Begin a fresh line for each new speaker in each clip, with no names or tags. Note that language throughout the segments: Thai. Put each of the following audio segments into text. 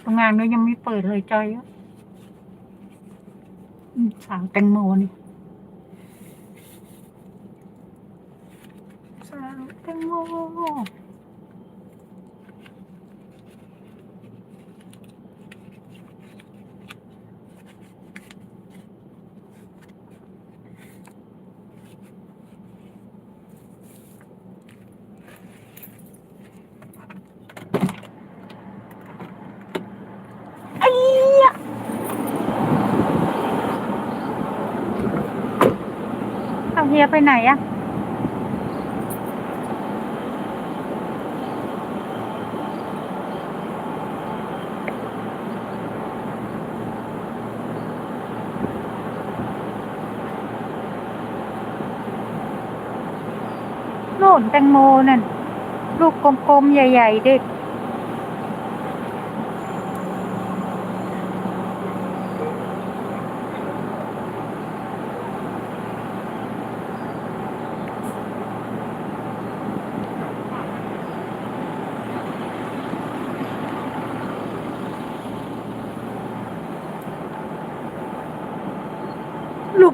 โรงงานก็ยังไม่เปิดเลยจอยสาวแตงโมนี่สาวแตงโม เอาเฮียไปไหนอะโน่นแตงโมนั่น ลูกกลมๆ ใหญ่ ๆ เดิลูก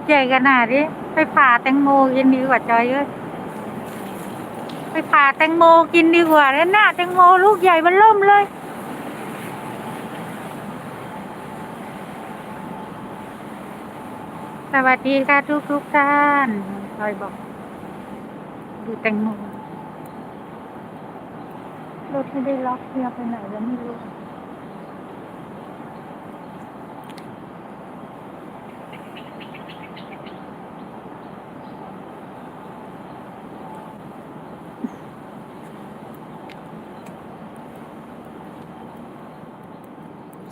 ใหญ่ขนาดนี้ไปผ่าแตงโมกินดีกว่าจอยเอ้ยไปผ่าแตงโมกินดีกว่าแล้วหน้าแตงโมลูกใหญ่มันล่มเลยสวัสดีค่ะทุกทุกท่านจอยบอก ดูแตงโมรถไม่ได้ล็อกเฮียไปไหนแล้วไม่รู้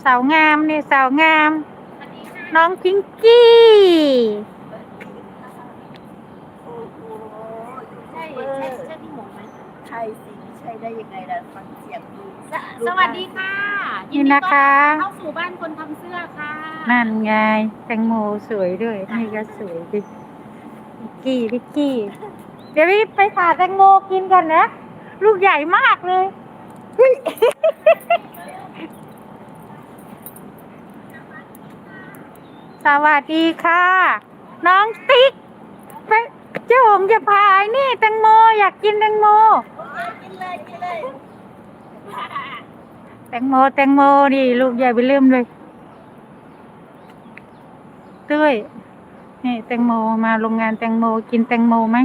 สาวงามเนี่ยสาวงาม น้องพิงกี้
โอ้โห
ใช่ใช่ใช่พี่หมงไหม
ใช่สิใช่ได้ยังไงล่ะฟังเสียงดู
สสวัสดีค่ะ
นี่นะคะ
ยิดีต้อรับเข้าสู่บ้านคนทำเสื้อค่ะ
นั่นไง แตงโมสวยด้วยนี่ก็สวยดิพิกกี้พิกกี้ เดี๋ยวพี่ไปผ่าแตงโมกินก่อนนะ ลูกใหญ่มากเลยเฮ้ย สวัสดีค่ะ น้องติ๊กไปเจ้าหงจะพายนี่แตงโมอยากกินแตงโม
กินเลยกินเลย
แตงโมแตงโมนี่ลูกใหญ่ไปเริ่มเลยเต้ยนี่แตงโมมาโรงงานแตงโมกินแตงโมไหม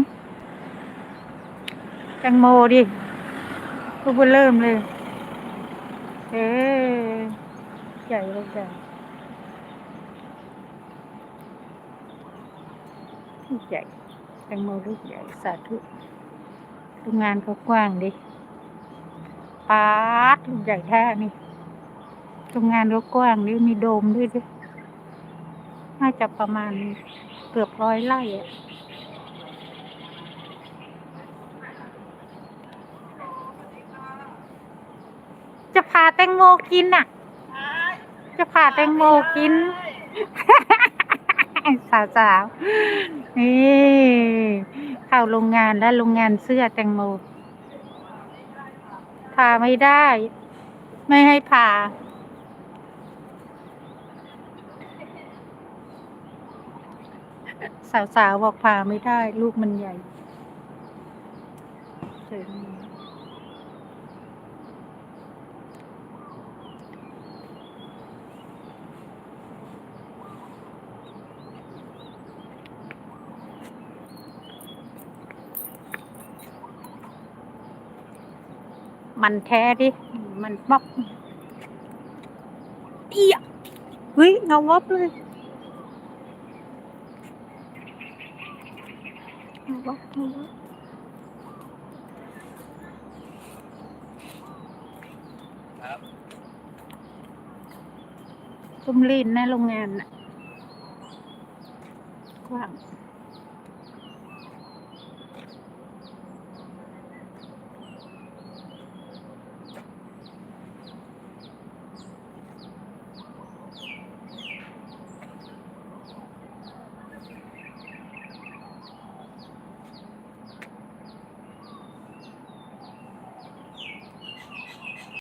แตงโมดิลูกไปเริ่มเลย เอ๊ใหญ่ลูกใหญ่ ลูกใหญ่แตงโมลูกใหญ่สาธุโรงงานเขากว้างดิปาดลูกใหญ่แท้นี่โรงงานก็กว้างด้วยมีโดมด้วยด้วยน่าจะประมาณเกือบร้อยไร่อะจะพาแตงโมกินน่ะ จะพาแตงโมกิน สาวสาวๆนี่เข้าโรงงานแล้วโรงงานเสื้อแตงโมพาไม่ได้ ไม่ให้พาสาวๆบอกพาไม่ได้ ลูกมันใหญ่เชิญ มันแท้ดิ มันป๊อกเอียเฮ้ยเงาวับเลยเงาวับเงาวับจุมลีนในโรงงานน่ะกว้าง